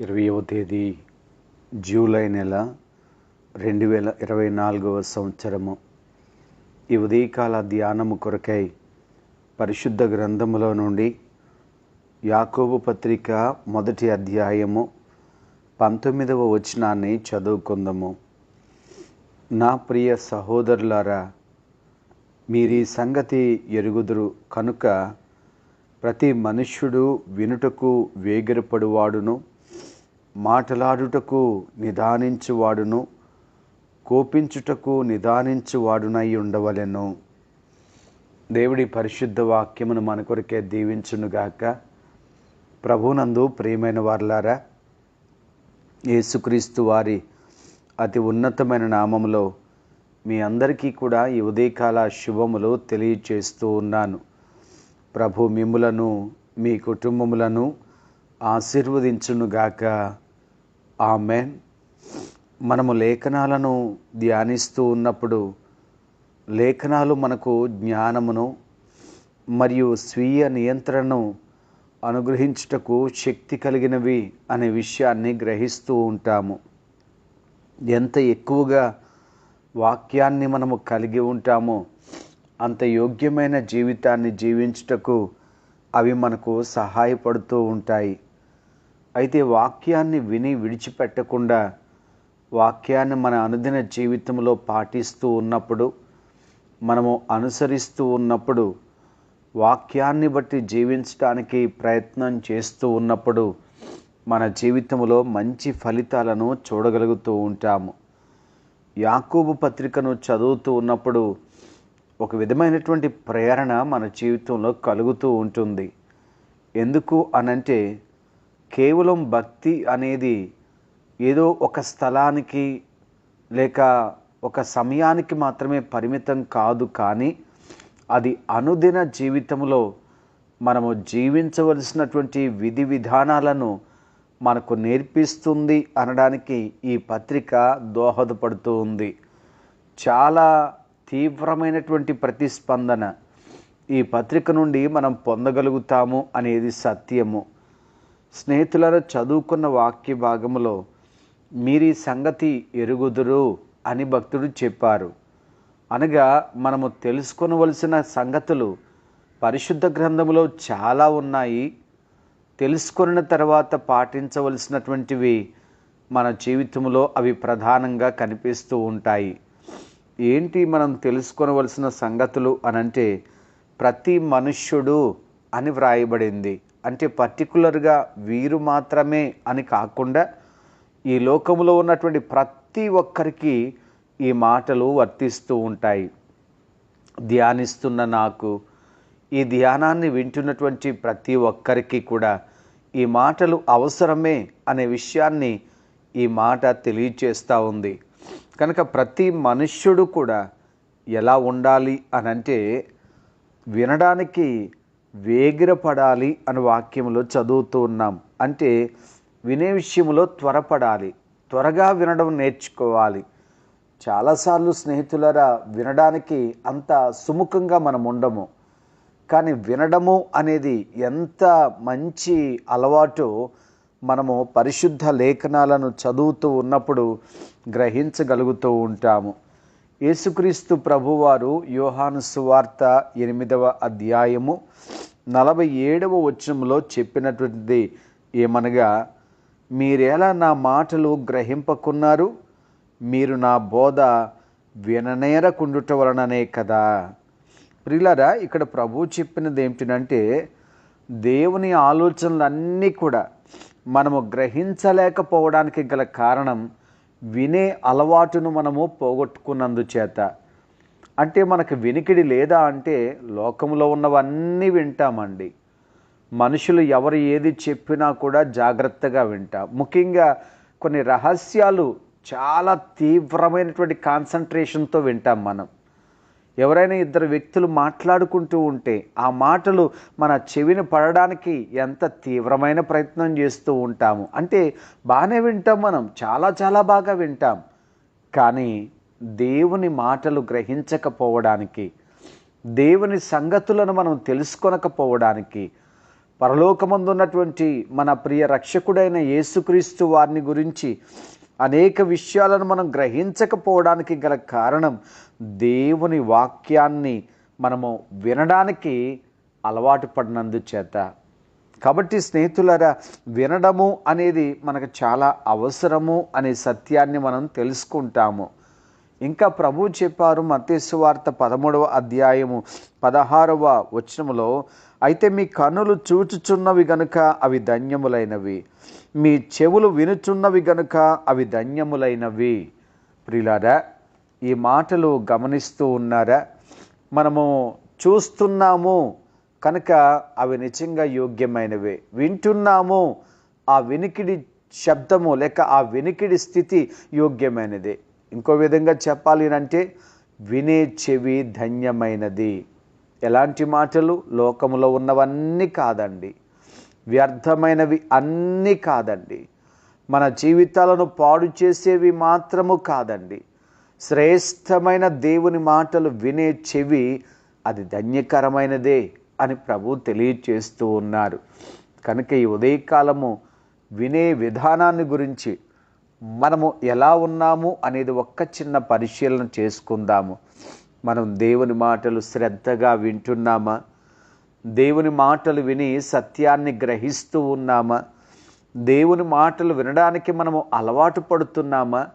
ఇరవయవ తేదీ జూలై నెల రెండు వేల ఇరవై నాలుగవ సంవత్సరము. ఈ ఉదయకాల ధ్యానము కొరకై పరిశుద్ధ గ్రంథములో నుండి యాకోబు పత్రిక మొదటి అధ్యాయము పంతొమ్మిదవ వచనాన్ని చదువుకుందాము. నా ప్రియ సహోదరులారా మీరీ సంగతి ఎరుగుదురు కనుక ప్రతి మనుష్యుడు వినుటకు వేగిరపడువాడును. మాటలాడుటకు నిదానించువాడును కోపించుటకు నిదానించువాడునై ఉండవలెను. దేవుడి పరిశుద్ధ వాక్యమును మన కొరకే దీవించునుగాక ప్రభునందు ప్రియమైన వారులారా యేసుక్రీస్తు వారి అతి ఉన్నతమైన నామములో మీ అందరికీ కూడా ఈ ఉదయకాల శుభములు తెలియచేస్తూ ఉన్నాను. ప్రభు మిమ్ములను మీ కుటుంబములను ఆశీర్వదించునుగాక ఆమెన్. మనము లేఖనాలను ధ్యానిస్తూ ఉన్నప్పుడు లేఖనాలు మనకు జ్ఞానమును మరియు స్వీయ నియంత్రణను అనుగ్రహించుటకు శక్తి కలిగినవి అనే విషయాన్ని గ్రహిస్తూ ఉంటాము. ఎంత ఎక్కువగా వాక్యాన్ని మనము కలిగి ఉంటామో అంత యోగ్యమైన జీవితాన్ని జీవించుటకు అవి మనకు సహాయపడుతూ ఉంటాయి. అయితే వాక్యాన్ని విని విడిచిపెట్టకుండా వాక్యాన్ని మన అనుదిన జీవితంలో పాటిస్తూ ఉన్నప్పుడు మనము అనుసరిస్తూ ఉన్నప్పుడు వాక్యాన్ని బట్టి జీవించడానికి ప్రయత్నం చేస్తూ ఉన్నప్పుడు మన జీవితంలో మంచి ఫలితాలను చూడగలుగుతూ ఉంటాము. యాకూబు పత్రికను చదువుతూ ఉన్నప్పుడు ఒక విధమైనటువంటి ప్రేరణ మన జీవితంలో కలుగుతూ ఉంటుంది. ఎందుకు అనంటే కేవలం భక్తి అనేది ఏదో ఒక స్థలానికి లేక ఒక సమయానికి మాత్రమే పరిమితం కాదు కానీ అది అనుదిన జీవితంలో మనము జీవించవలసినటువంటి విధి విధానాలను మనకు నేర్పిస్తుంది అనడానికి ఈ పత్రిక దోహదపడుతూ ఉంది. చాలా తీవ్రమైనటువంటి ప్రతిస్పందన ఈ పత్రిక నుండి మనం పొందగలుగుతాము అనేది సత్యము. స్నేహితులను చదువుకున్న వాక్య భాగంలో మీరీ సంగతి ఎరుగుదురు అని భక్తుడు చెప్పారు. అనగా మనము తెలుసుకొనవలసిన సంగతులు పరిశుద్ధ గ్రంథంలో చాలా ఉన్నాయి. తెలుసుకున్న తర్వాత పాటించవలసినటువంటివి మన జీవితంలో అవి ప్రధానంగా కనిపిస్తూ ఉంటాయి. ఏంటి మనం తెలుసుకొనవలసిన సంగతులు అనంటే ప్రతి మనుష్యుడు అని వ్రాయబడింది. అంటే పర్టికులర్గా వీరు మాత్రమే అని కాకుండా ఈ లోకంలో ఉన్నటువంటి ప్రతి ఒక్కరికి ఈ మాటలు వర్తిస్తూ ఉంటాయి. ధ్యానిస్తున్న నాకు ఈ ధ్యానాన్ని వింటున్నటువంటి ప్రతి ఒక్కరికి కూడా ఈ మాటలు అవసరమే అనే విషయాన్ని ఈ మాట తెలియచేస్తూ ఉంది. కనుక ప్రతి మనుష్యుడు కూడా ఎలా ఉండాలి అనంటే వినడానికి వేగిరపడాలి అని వాక్యంలో చదువుతూ ఉన్నాం. అంటే వినే విషయంలో త్వరపడాలి త్వరగా వినడం నేర్చుకోవాలి. చాలాసార్లు స్నేహితులరా వినడానికి అంత సుముఖంగా మనం ఉండము. కానీ వినడము అనేది ఎంత మంచి అలవాటు మనము పరిశుద్ధ లేఖనాలను చదువుతూ ఉన్నప్పుడు గ్రహించగలుగుతూ ఉంటాము. యేసుక్రీస్తు ప్రభువారు యోహాను సువార్త ఎనిమిదవ అధ్యాయము నలభై ఏడవ వచనంలో చెప్పినటువంటిది ఏమనగా మీరెలా నా మాటలు గ్రహింపకున్నారు? మీరు నా బోధ విననేరకుండుట వలననే కదా. ప్రిలరా ఇక్కడ ప్రభు చెప్పినది ఏమిటంటే దేవుని ఆలోచనలన్నీ కూడా మనము గ్రహించలేకపోవడానికి గల కారణం వినే అలవాటును మనము పోగొట్టుకున్నందుచేత. అంటే మనకు వినికిడి లేదా అంటే లోకంలో ఉన్నవన్నీ వింటామండి. మనుషులు ఎవరు ఏది చెప్పినా కూడా జాగ్రత్తగా వింటాం. ముఖ్యంగా కొన్ని రహస్యాలు చాలా తీవ్రమైనటువంటి కాన్సన్ట్రేషన్తో వింటాం మనం. ఎవరైనా ఇద్దరు వ్యక్తులు మాట్లాడుకుంటూ ఉంటే ఆ మాటలు మన చెవిని పడడానికి ఎంత తీవ్రమైన ప్రయత్నం చేస్తూ ఉంటాము. అంటే బాగానే వింటాం మనం చాలా చాలా బాగా వింటాం. కానీ దేవుని మాటలు గ్రహించకపోవడానికి దేవుని సంగతులను మనం తెలుసుకొనకపోవడానికి పరలోకమందున్నటువంటి మన ప్రియ రక్షకుడైన యేసుక్రీస్తు వారిని గురించి అనేక విషయాలను మనం గ్రహించకపోవడానికి గల కారణం దేవుని వాక్యాన్ని మనము వినడానికి అలవాటు పడినందు చేత కాబట్టి స్నేహితులరా వినడము అనేది మనకు చాలా అవసరము అనే సత్యాన్ని మనం తెలుసుకుంటాము. ఇంకా ప్రభు చెప్పారు మతేశ్వార్త వార్త పదమూడవ అధ్యాయము పదహారవ వచనములో అయితే మీ కన్నులు చూచుచున్నవి గనుక అవి ధన్యములైనవి. మీ చెవులు వినుచున్నవి గనుక అవి ధన్యములైనవి. ప్రిలారా ఈ మాటలు గమనిస్తూ ఉన్నారా? మనము చూస్తున్నాము కనుక అవి నిజంగా యోగ్యమైనవి. వింటున్నాము ఆ వినికిడి శబ్దము లేక ఆ వినికిడి స్థితి యోగ్యమైనది. ఇంకో విధంగా చెప్పాలి అంటే వినే చెవి ధన్యమైనది. ఎలాంటి మాటలు? లోకములో ఉన్నవన్నీ కాదండి. వ్యర్థమైనవి అన్నీ కాదండి. మన జీవితాలను పాడు చేసేవి మాత్రము కాదండి. శ్రేష్టమైన దేవుని మాటలు వినే చెవి అది ధన్యకరమైనదే అని ప్రభు తెలియచేస్తూ ఉన్నారు. కనుక ఈ ఉదయకాలము వినే విధానాన్ని గురించి మనము ఎలా ఉన్నాము అనేది ఒక్క చిన్న పరిశీలన చేసుకుందాము. మనం దేవుని మాటలు శ్రద్ధగా వింటున్నామా? దేవుని మాటలు విని సత్యాన్ని గ్రహిస్తూ ఉన్నామా? దేవుని మాటలు వినడానికి మనము అలవాటు పడుతున్నామా?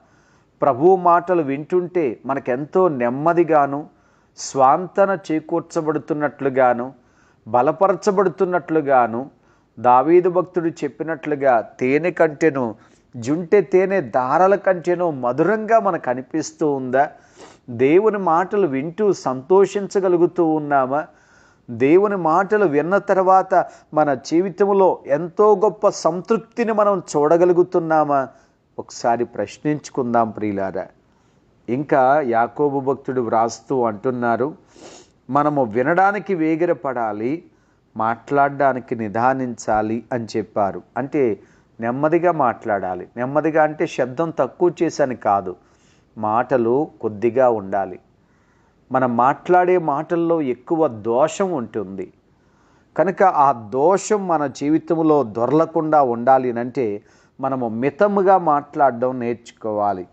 ప్రభు మాటలు వింటుంటే మనకెంతో నెమ్మదిగాను స్వాంతన చేకూర్చబడుతున్నట్లుగాను బలపరచబడుతున్నట్లుగాను దావీదు భక్తుడు చెప్పినట్లుగా తేనె కంటెను జుంటె తేనె దారాల కంటేనో మధురంగా మనకు అనిపిస్తూ ఉందా? దేవుని మాటలు వింటూ సంతోషించగలుగుతూ ఉన్నామా? దేవుని మాటలు విన్న తర్వాత మన జీవితంలో ఎంతో గొప్ప సంతృప్తిని మనం చూడగలుగుతున్నామా? ఒకసారి ప్రశ్నించుకుందాం ప్రియులారా. ఇంకా యాకోబు భక్తుడు వ్రాస్తూ అంటున్నారు మనము వినడానికి వేగిరపడాలి మాట్లాడడానికి నిదానించాలి అని చెప్పారు. అంటే నెమ్మదిగా మాట్లాడాలి. నెమ్మదిగా అంటే శబ్దం తక్కువ చేసని కాదు. మాటలు కొద్దిగా ఉండాలి. మనం మాట్లాడే మాటల్లో ఎక్కువ దోషం ఉంటుంది. కనుక ఆ దోషం మన జీవితంలో దొరలకుండా ఉండాలి అంటే మనము మితముగా మాట్లాడడం నేర్చుకోవాలి.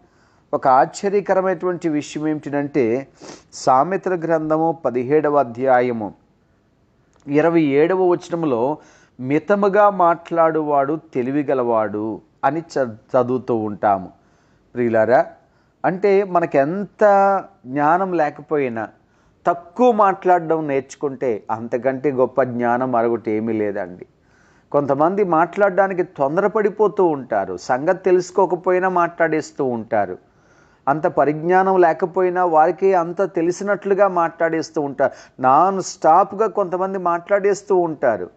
ఒక ఆశ్చర్యకరమైనటువంటి విషయం ఏమిటంటే సామెతల గ్రంథము పదిహేడవ అధ్యాయము ఇరవై ఏడవ వచనములో మితముగా మాట్లాడువాడు తెలివిగలవాడు అని చ చదువుతూ ఉంటాము. ప్రియులారా అంటే మనకెంత జ్ఞానం లేకపోయినా తక్కువ మాట్లాడడం నేర్చుకుంటే అంతకంటే గొప్ప జ్ఞానం మరొకటి ఏమీ లేదండి. కొంతమంది మాట్లాడడానికి తొందరపడిపోతూ ఉంటారు సంగతి తెలుసుకోకపోయినా మాట్లాడేస్తూ ఉంటారు. అంత పరిజ్ఞానం లేకపోయినా వారికి అంత తెలిసినట్లుగా మాట్లాడేస్తూ ఉంటారు. నాన్ స్టాప్గా కొంతమంది మాట్లాడేస్తూ ఉంటారు.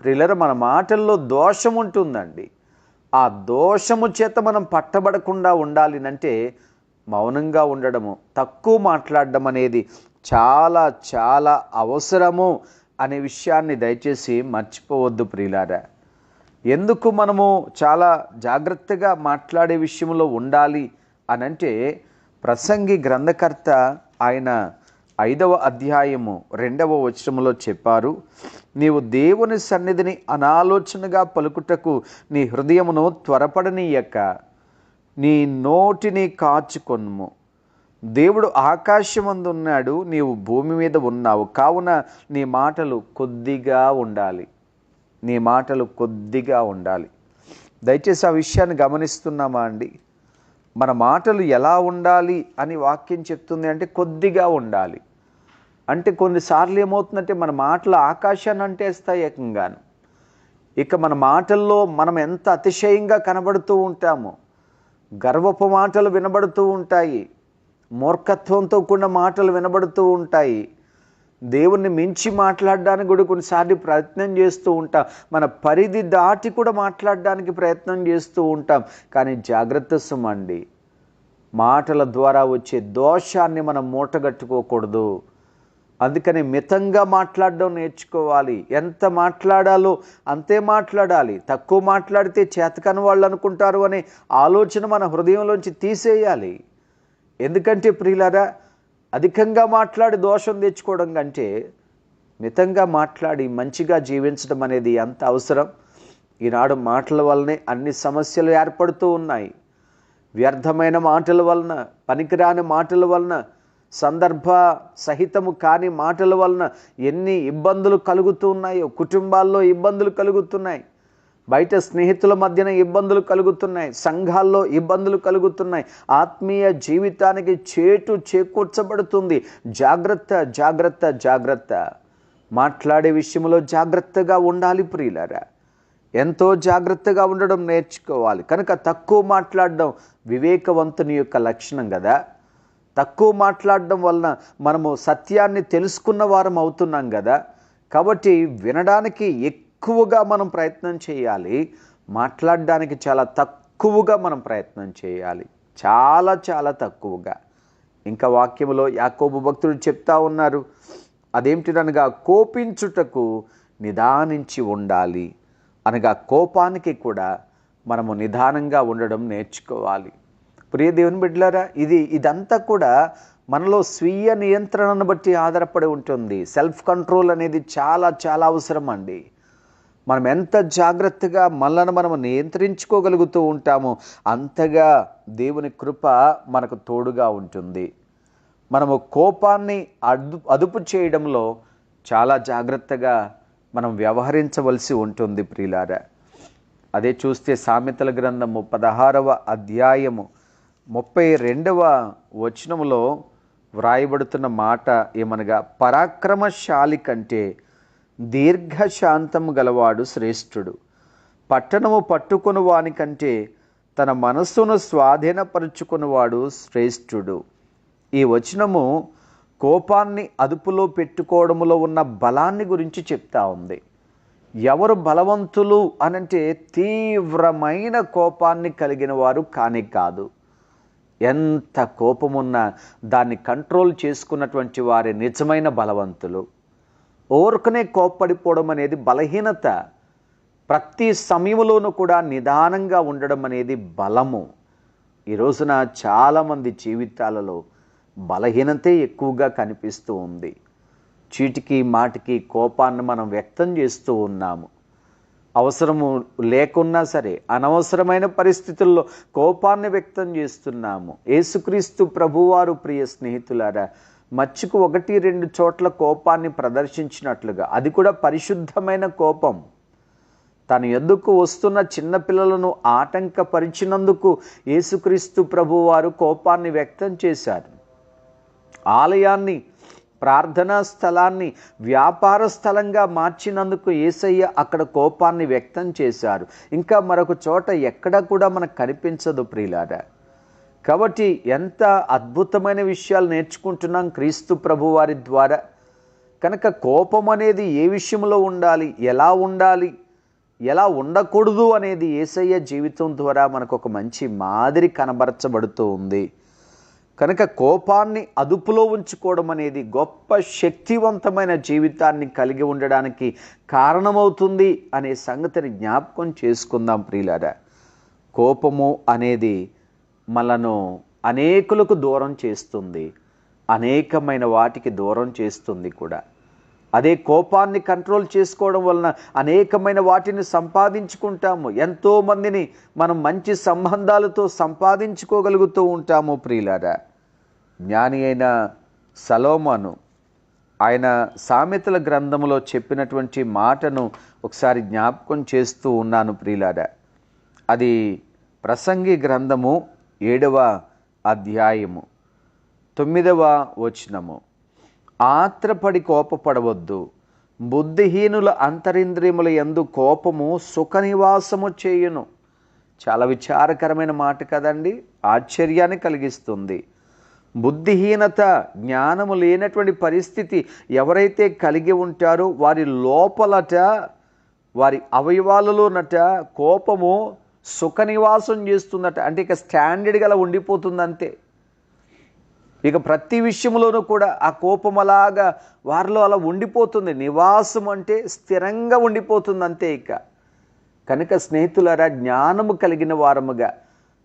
ప్రిల్లర మన మాటల్లో దోషం ఉంటుందండి ఆ దోషము చేత మనం పట్టబడకుండా ఉండాలి అంటే మౌనంగా ఉండడము తక్కువ మాట్లాడడం అనేది చాలా చాలా అవసరము అనే విషయాన్ని దయచేసి మర్చిపోవద్దు ప్రియులారా ఎందుకు మనము చాలా జాగ్రత్తగా మాట్లాడే విషయంలో ఉండాలి అనంటే ప్రసంగి గ్రంథకర్త ఆయన ఐదవ అధ్యాయము రెండవ వచనంలో చెప్పారు నీవు దేవుని సన్నిధిని అనాలోచనగా పలుకుటకు నీ హృదయమును త్వరపడనీయక. నీ నోటిని కాచుకొనుము. దేవుడు ఆకాశమందు ఉన్నాడు నీవు భూమి మీద ఉన్నావు. కావున నీ మాటలు కొద్దిగా ఉండాలి. నీ మాటలు కొద్దిగా ఉండాలి. దయచేసి ఆ విషయాన్ని గమనిస్తున్నామా అండి? మన మాటలు ఎలా ఉండాలి అని వాక్యం చెప్తుంది అంటే కొద్దిగా ఉండాలి. అంటే కొన్నిసార్లు ఏమవుతుందంటే మన మాటలు ఆకాశాన్ని అంటేస్తాయి ఏకంగాను. ఇక మన మాటల్లో మనం ఎంత అతిశయంగా కనబడుతూ ఉంటామో గర్వపు మాటలు వినబడుతూ ఉంటాయి మూర్ఖత్వంతో కూడిన మాటలు వినబడుతూ ఉంటాయి దేవుణ్ణి మించి మాట్లాడడానికి కూడా కొన్నిసార్లు ప్రయత్నం చేస్తూ ఉంటాం మన పరిధి దాటి కూడా మాట్లాడడానికి ప్రయత్నం చేస్తూ ఉంటాం. కానీ జాగ్రత్త సుమండి మాటల ద్వారా వచ్చే దోషాన్ని మనం మూటగట్టుకోకూడదు. అందుకని మితంగా మాట్లాడడం నేర్చుకోవాలి. ఎంత మాట్లాడాలో అంతే మాట్లాడాలి. తక్కువ మాట్లాడితే చేతకని వాళ్ళు అనుకుంటారు అనే ఆలోచన మన హృదయంలోంచి తీసేయాలి. ఎందుకంటే ప్రియులారా అధికంగా మాట్లాడి దోషం తెచ్చుకోవడం కంటే మితంగా మాట్లాడి మంచిగా జీవించడం అనేది ఎంత అవసరం. ఈనాడు మాటల వల్లనే అన్ని సమస్యలు ఏర్పడుతూ ఉన్నాయి. వ్యర్థమైన మాటల వలన పనికిరాని మాటల వలన సందర్భ సహితము కాని మాటల వలన ఎన్ని ఇబ్బందులు కలుగుతూ ఉన్నాయో కుటుంబాల్లో ఇబ్బందులు కలుగుతున్నాయి బయట స్నేహితుల మధ్యన ఇబ్బందులు కలుగుతున్నాయి సంఘాల్లో ఇబ్బందులు కలుగుతున్నాయి ఆత్మీయ జీవితానికి చేటు చేకూర్చబడుతుంది. జాగ్రత్త జాగ్రత్త జాగ్రత్త. మాట్లాడే విషయంలో జాగ్రత్తగా ఉండాలి ప్రియులరా. ఎంతో జాగ్రత్తగా ఉండడం నేర్చుకోవాలి. కనుక తక్కువ మాట్లాడడం వివేకవంతుని యొక్క లక్షణం కదా. తక్కువ మాట్లాడడం వలన మనము సత్యాన్ని తెలుసుకున్న వారం అవుతున్నాం కదా. కాబట్టి వినడానికి ఎక్కువగా మనం ప్రయత్నం చేయాలి. మాట్లాడడానికి చాలా తక్కువగా మనం ప్రయత్నం చేయాలి. చాలా చాలా తక్కువగా. ఇంకా వాక్యంలో యాకోబు భక్తుడు చెప్తా ఉన్నారు. అదేమిటినగా కోపించుటకు నిదానించి ఉండాలి. అనగా కోపానికి కూడా మనము నిదానంగా ఉండడం నేర్చుకోవాలి. ప్రియ దేవుని బిడ్డలారా ఇది ఇదంతా కూడా మనలో స్వీయ నియంత్రణను బట్టి ఆధారపడి ఉంటుంది. సెల్ఫ్ కంట్రోల్ అనేది చాలా చాలా అవసరం అండి. మనం ఎంత జాగ్రత్తగా మనలను మనం నియంత్రించుకోగలుగుతూ ఉంటామో అంతగా దేవుని కృప మనకు తోడుగా ఉంటుంది. మనము కోపాన్ని అదు అదుపు చేయడంలో చాలా జాగ్రత్తగా మనం వ్యవహరించవలసి ఉంటుంది ప్రియులారా. అదే చూస్తే సామెతల గ్రంథము పదహారవ అధ్యాయము ముప్పై రెండవ వచనములో వ్రాయబడుతున్న మాట ఏమనగా పరాక్రమశాలి కంటే దీర్ఘశాంతము గలవాడు శ్రేష్ఠుడు. పట్టణము పట్టుకుని వానికంటే తన మనస్సును స్వాధీనపరుచుకున్నవాడు శ్రేష్ఠుడు. ఈ వచనము కోపాన్ని అదుపులో పెట్టుకోవడంలో ఉన్న బలాన్ని గురించి చెప్తా ఉంది. ఎవరు బలవంతులు అనంటే తీవ్రమైన కోపాన్ని కలిగిన వారు కానే కాదు. ఎంత కోపమున్నా దాన్ని కంట్రోల్ చేసుకున్నటువంటి వారి నిజమైన బలవంతులు. ఓర్కనే కోప్పడిపోవడం అనేది బలహీనత. ప్రతి సమయంలోనూ కూడా నిదానంగా ఉండడం అనేది బలము. ఈ రోజున చాలామంది జీవితాలలో బలహీనతే ఎక్కువగా కనిపిస్తూ ఉంది. చీటికి మాటికి కోపాన్ని మనం వ్యక్తం చేస్తూ ఉన్నాము. అవసరము లేకున్నా సరే అనవసరమైన పరిస్థితుల్లో కోపాన్ని వ్యక్తం చేస్తున్నాము. యేసుక్రీస్తు ప్రభువారు ప్రియ స్నేహితులారా మచ్చుకు ఒకటి రెండు చోట్ల కోపాన్ని ప్రదర్శించినట్లుగా అది కూడా పరిశుద్ధమైన కోపం. తన ఎద్దుకు వస్తున్న చిన్నపిల్లలను ఆటంకపరిచినందుకు యేసుక్రీస్తు ప్రభువారు కోపాన్ని వ్యక్తం చేశారు. ఆలయాన్ని ప్రార్థనా స్థలాన్ని వ్యాపార స్థలంగా మార్చినందుకు ఏసయ్య అక్కడ కోపాన్ని వ్యక్తం చేశారు. ఇంకా మరొక చోట ఎక్కడ కూడా మనకు కనిపించదు ప్రియులారా. కాబట్టి ఎంత అద్భుతమైన విషయాలు నేర్చుకుంటున్నాం క్రీస్తు ప్రభువారి ద్వారా. కనుక కోపం అనేది ఏ విషయంలో ఉండాలి ఎలా ఉండాలి ఎలా ఉండకూడదు అనేది ఏసయ్య జీవితం ద్వారా మనకు ఒక మంచి మాదిరి కనబరచబడుతూ ఉంది. కనుక కోపాన్ని అదుపులో ఉంచుకోవడం అనేది గొప్ప శక్తివంతమైన జీవితాన్ని కలిగి ఉండడానికి కారణమవుతుంది అనే సంగతిని జ్ఞాపకం చేసుకుందాం ప్రియులారా. కోపము అనేది మనను అనేకులకు దూరం చేస్తుంది అనేకమైన వాటికి దూరం చేస్తుంది కూడా. అదే కోపాన్ని కంట్రోల్ చేసుకోవడం వలన అనేకమైన వాటిని సంపాదించుకుంటాము. ఎంతోమందిని మనం మంచి సంబంధాలతో సంపాదించుకోగలుగుతూ ఉంటాము ప్రియులారా. జ్ఞాని అయిన సలోమాను ఆయన సామెతల గ్రంథములో చెప్పినటువంటి మాటను ఒకసారి జ్ఞాపకం చేస్తూ ఉన్నాను ప్రియులారా. అది ప్రసంగి గ్రంథము ఏడవ అధ్యాయము తొమ్మిదవ వచనము. ఆత్రపడి కోపపడవద్దు. బుద్ధిహీనుల అంతరింద్రియముల ఎందు కోపము సుఖ నివాసము చేయును. చాలా విచారకరమైన మాట కదండి. ఆశ్చర్యాన్ని కలిగిస్తుంది. బుద్ధిహీనత జ్ఞానము లేనటువంటి పరిస్థితి ఎవరైతే కలిగి ఉంటారో వారి లోపలట వారి అవయవాలలోనట కోపము సుఖ నివాసం చేస్తుందట. అంటే ఇక స్టాండర్డ్ గల ఉండిపోతుంది అంతే ఇక ప్రతి విషయంలోనూ కూడా ఆ కోపం అలాగా వారిలో అలా ఉండిపోతుంది. నివాసం అంటే స్థిరంగా ఉండిపోతుంది అంతే ఇక. కనుక స్నేహితులారా జ్ఞానము కలిగిన వారముగా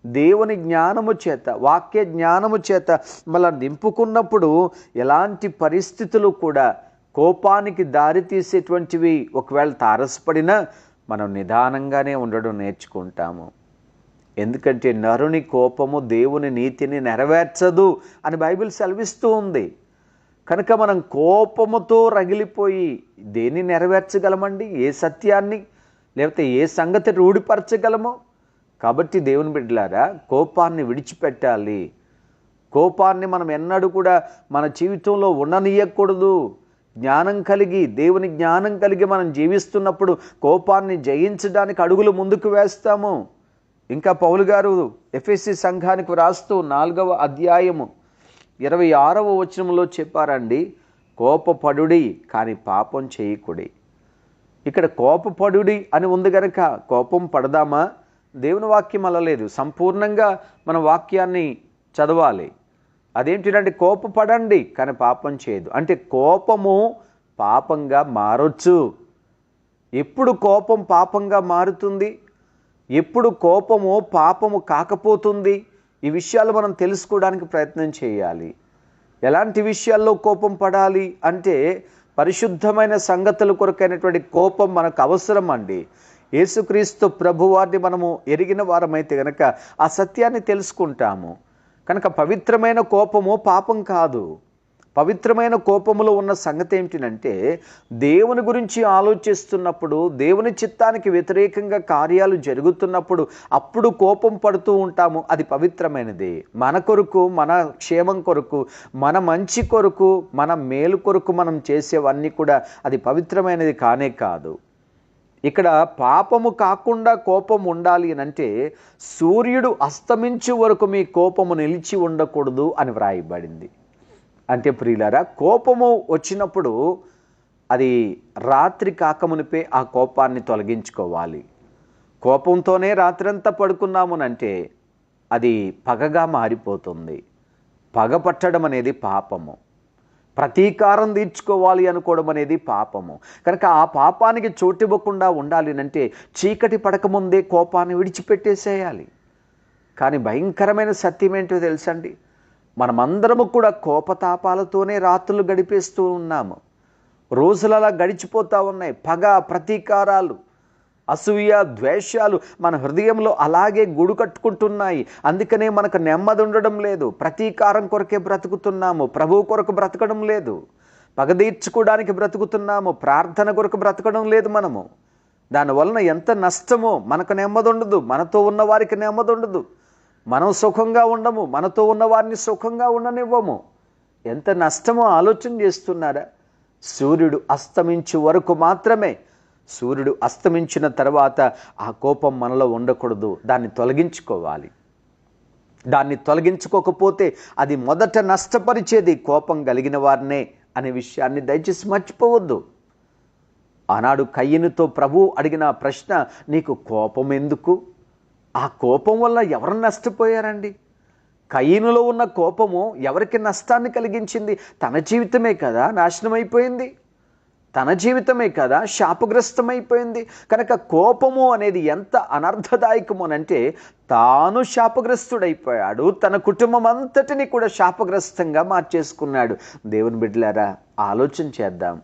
దేవుని జ్ఞానము చేత వాక్య జ్ఞానము చేత మళ్ళా నింపుకున్నప్పుడు ఎలాంటి పరిస్థితులు కూడా కోపానికి దారి తీసేటువంటివి ఒకవేళ తారసపడినా మనం నిదానంగానే ఉండడం నేర్చుకుంటాము. ఎందుకంటే నరుని కోపము దేవుని నీతిని నెరవేర్చదు అని బైబిల్ సెలవిస్తూ ఉంది. కనుక మనం కోపముతో రగిలిపోయి దేన్ని నెరవేర్చగలమండి? ఏ సత్యాన్ని? లేకపోతే ఏ సంగతి రూఢిపరచగలమో? కాబట్టి దేవుని బిడ్డలారా కోపాన్ని విడిచిపెట్టాలి. కోపాన్ని మనం ఎన్నడూ కూడా మన జీవితంలో ఉండనీయకూడదు. జ్ఞానం కలిగి దేవుని జ్ఞానం కలిగి మనం జీవిస్తున్నప్పుడు కోపాన్ని జయించడానికి అడుగులు ముందుకు వేస్తాము. ఇంకా పౌలు గారు ఎఫ్ఎస్సి సంఘానికి రాస్తూ నాలుగవ అధ్యాయము ఇరవై ఆరవ వచనంలో చెప్పారండి కోపపడుడి కానీ పాపం చేయకుడి. ఇక్కడ కోపపడుడి అని ఉంది గనక కోపం పడదామా? దేవుని వాక్యం అలలేదు. సంపూర్ణంగా మన వాక్యాన్ని చదవాలి. అదేంటిదంటే కోపపడండి కానీ పాపం చేయదు. అంటే కోపము పాపంగా మారొచ్చు. ఎప్పుడు కోపం పాపంగా మారుతుంది? ఎప్పుడు కోపము పాపము కాకపోతుంది. ఈ విషయాలు మనం తెలుసుకోవడానికి ప్రయత్నం చేయాలి. ఎలాంటి విషయాల్లో కోపం పడాలి అంటే పరిశుద్ధమైన సంగతుల కొరకైనటువంటి కోపం మనకు అవసరం అండి యేసుక్రీస్తు ప్రభువారిని మనము ఎరిగిన వారమైతే గనక ఆ సత్యాన్ని తెలుసుకుంటాము. కనుక పవిత్రమైన కోపము పాపం కాదు. పవిత్రమైన కోపములో ఉన్న సంగతి ఏమిటంటే దేవుని గురించి ఆలోచిస్తున్నప్పుడు దేవుని చిత్తానికి వ్యతిరేకంగా కార్యాలు జరుగుతున్నప్పుడు అప్పుడు కోపం పడుతూ ఉంటాము. అది పవిత్రమైనది. మన కొరకు మన క్షేమం కొరకు మన మంచి కొరకు మన మేలు కొరకు మనం చేసేవన్నీ కూడా అది పవిత్రమైనది కానే కాదు. ఇక్కడ పాపము కాకుండా కోపం ఉండాలి అని అంటే సూర్యుడు అస్తమించు వరకు మీ కోపము నిలిచి ఉండకూడదు అని వ్రాయబడింది. అంటే ప్రియులారా కోపము వచ్చినప్పుడు అది రాత్రి కాకమునిపే ఆ కోపాన్ని తొలగించుకోవాలి. కోపంతోనే రాత్రంతా పడుకున్నామునంటే అది పగగా మారిపోతుంది. పగ పట్టడం అనేది పాపము. ప్రతీకారం తీర్చుకోవాలి అనుకోవడం అనేది పాపము. కనుక ఆ పాపానికి చోటివ్వకుండా ఉండాలి అంటే చీకటి పడకముందే కోపాన్ని విడిచిపెట్టేసేయాలి. కానీ భయంకరమైన సత్యం ఏంటో తెలుసండి? మనమందరము కూడా కోపతాపాలతోనే రాత్రులు గడిపేస్తూ ఉన్నాము. రోజులు అలా గడిచిపోతూ ఉన్నాయి. పగ ప్రతీకారాలు అసూయ ద్వేషాలు మన హృదయంలో అలాగే గుడు కట్టుకుంటున్నాయి. అందుకనే మనకు నెమ్మది ఉండడం లేదు. ప్రతీకారం కొరకే బ్రతుకుతున్నాము. ప్రభు కొరకు బ్రతకడం లేదు. పగ తీర్చుకోవడానికి బ్రతుకుతున్నాము. ప్రార్థన కొరకు బ్రతకడం లేదు మనము. దానివలన ఎంత నష్టమో మనకు నెమ్మది ఉండదు మనతో ఉన్న వారికి నెమ్మది ఉండదు మనం సుఖంగా ఉండము మనతో ఉన్నవారిని సుఖంగా ఉండనివ్వము. ఎంత నష్టమో ఆలోచన చేస్తున్నారా సూర్యుడు అస్తమించే వరకు మాత్రమే సూర్యుడు అస్తమించిన తర్వాత ఆ కోపం మనలో ఉండకూడదు దాన్ని తొలగించుకోవాలి. దాన్ని తొలగించుకోకపోతే అది మొదట నష్టపరిచేది కోపం కలిగిన వారినే అనే విషయాన్ని దయచేసి మర్చిపోవద్దు. ఆనాడు కయ్యనుతో ప్రభు అడిగిన ప్రశ్న నీకు కోపం ఎందుకు? ఆ కోపం వల్ల ఎవరు నష్టపోయారండి? కయ్యనులో ఉన్న కోపము ఎవరికి నష్టాన్ని కలిగించింది? తన జీవితమే కదా నాశనం అయిపోయింది తన జీవితమే కదా శాపగ్రస్తమైపోయింది. కనుక కోపము అనేది ఎంత అనర్థదాయకమోనంటే తాను శాపగ్రస్తుడైపోయాడు. తన కుటుంబం అంతటిని కూడా శాపగ్రస్తంగా మార్చేసుకున్నాడు. దేవుని బిడ్డలారా ఆలోచన చేద్దాం.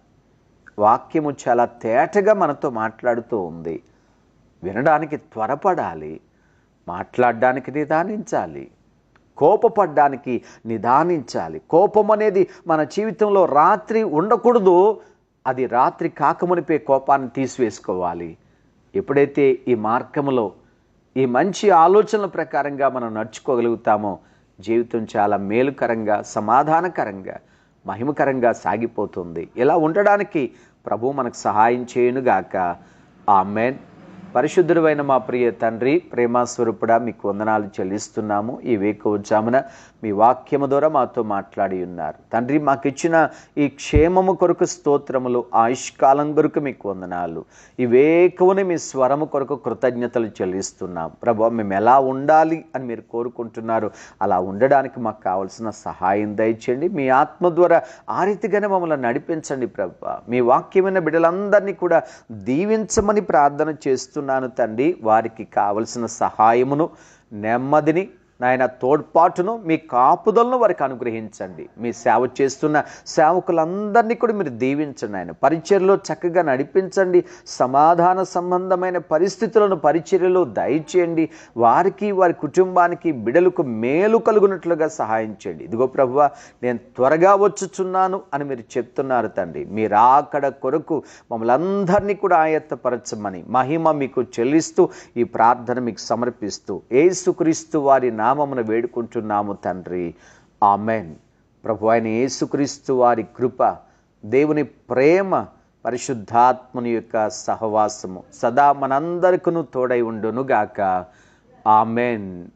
వాక్యము చాలా తేటగా మనతో మాట్లాడుతూ ఉంది. వినడానికి త్వరపడాలి. మాట్లాడడానికి నిదానించాలి. కోపపడ్డానికి నిదానించాలి. కోపం అనేది మన జీవితంలో రాత్రి ఉండకూడదు. అది రాత్రి కాకమునిపే కోపాన్ని తీసివేసుకోవాలి. ఎప్పుడైతే ఈ మార్గంలో ఈ మంచి ఆలోచనల ప్రకారంగా మనం నడుచుకోగలుగుతామో జీవితం చాలా మేలుకరంగా సమాధానకరంగా మహిమకరంగా సాగిపోతుంది. ఇలా ఉండడానికి ప్రభు మనకు సహాయం చేయునుగాక. ఆమెన్. పరిశుద్ధుడైన మా ప్రియ తండ్రి ప్రేమాస్వరూపుడా మీకు వందనాలు చెల్లిస్తున్నాము. ఈ వేకోజామున మీ వాక్యము ద్వారా మాతో మాట్లాడి ఉన్నారు. తండ్రి మాకు ఇచ్చిన ఈ క్షేమము కొరకు స్తోత్రములు ఆయుష్కాలం కొరకు మీకు వందనాలు. ఈ వేకువని మీ స్వరము కొరకు కృతజ్ఞతలు చెల్లిస్తున్నాం. ప్రభు మేము ఎలా ఉండాలి అని మీరు కోరుకుంటున్నారు అలా ఉండడానికి మాకు కావలసిన సహాయం దయచేయండి. మీ ఆత్మ ద్వారా ఆ రీతిగానే మమ్మల్ని నడిపించండి ప్రభు. మీ వాక్యమైన బిడ్డలందరినీ కూడా దీవించమని ప్రార్థన ప్రార్థిస్తున్నాను తండ్రి వారికి కావలసిన సహాయమును నెమ్మదిని నాయన తోడ్పాటును మీ కాపుదలను వారికి అనుగ్రహించండి. మీ సేవ చేస్తున్న సేవకులందరినీ కూడా మీరు దీవించండి ఆయన పరిచర్లో చక్కగా నడిపించండి. సమాధాన సంబంధమైన పరిస్థితులను పరిచర్యలో దయచేయండి. వారికి వారి కుటుంబానికి బిడలకు మేలు కలుగునట్లుగా సహాయం చేయండి. ఇదిగో ప్రభువ నేను త్వరగా వచ్చుచున్నాను అని మీరు చెప్తున్నారు తండ్రి. మీరు అక్కడ కొరకు మమ్మల్ని అందరినీ కూడా ఆయత్తపరచమని మహిమ మీకు చెల్లిస్తూ ఈ ప్రార్థన మీకు సమర్పిస్తూ ఏసుక్రీస్తు వారి నా నామమున వేడుకుంటున్నాము తండ్రి. ఆమెన్. ప్రభు ఆయన యేసుక్రీస్తు వారి కృప దేవుని ప్రేమ పరిశుద్ధాత్మని యొక్క సహవాసము సదా మనందరికను తోడై ఉండునుగాక. ఆమెన్.